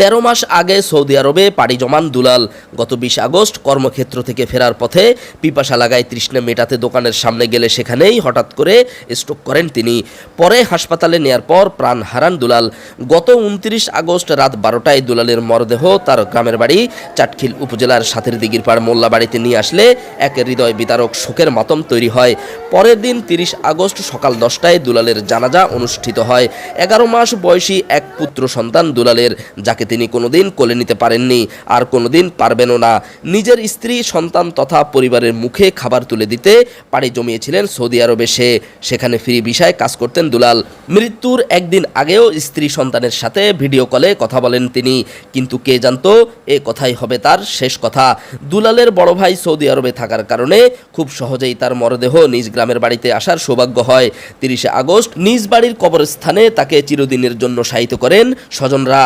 তেরো মাস আগে সৌদি আরবে পাড়ি জমান দুলাল। গত বিশ আগস্ট কর্মক্ষেত্র থেকে ফেরার পথে পিপাসা লাগায় তৃষ্ণা মেটাতে দোকানের সামনে গেলে সেখানেই হঠাৎ করে স্ট্রোক করেন তিনি। পরে হাসপাতালে নেয়ার পর প্রাণ হারান দুলাল। গত উনত্রিশ আগস্ট রাত বারোটায় দুলালের মরদেহ তার গ্রামের বাড়ি চাটখিল উপজেলার সাথের দিগির পাড় মোল্লা বাড়িতে নিয়ে আসলে এক হৃদয় বিতারক শোকের মাতম তৈরি হয়। পরের দিন তিরিশ আগস্ট সকাল দশটায় দুলালের জানাজা অনুষ্ঠিত হয়। এগারো মাস বয়সী এক পুত্র সন্তান দুলালের, যাকে তিনি কোনোদিন কোলে নিতে পারেননি আর কোনোদিন পারবেনও না। নিজের স্ত্রী, সন্তান তথা পরিবারের মুখে খাবার তুলে দিতে পাড়ি জমিয়েছিলেন সৌদি আরবে সে। সেখানে ফ্রি বিষয়ে কাজ করতেন দুলাল। মৃত্যুর একদিন আগেও স্ত্রী সন্তানের সাথে ভিডিও কলে কথা বলেন তিনি। কিন্তু কে জানতো, এ কথাই হবে তার শেষ কথা। দুলালের বড় ভাই সৌদি আরবে থাকার কারণে খুব সহজেই তার মরদেহ নিজ গ্রামের বাড়িতে আসার সৌভাগ্য হয়। তিরিশে আগস্ট নিজ বাড়ির কবরস্থানে তাকে চিরদিনের জন্য শায়িত করেন স্বজনরা।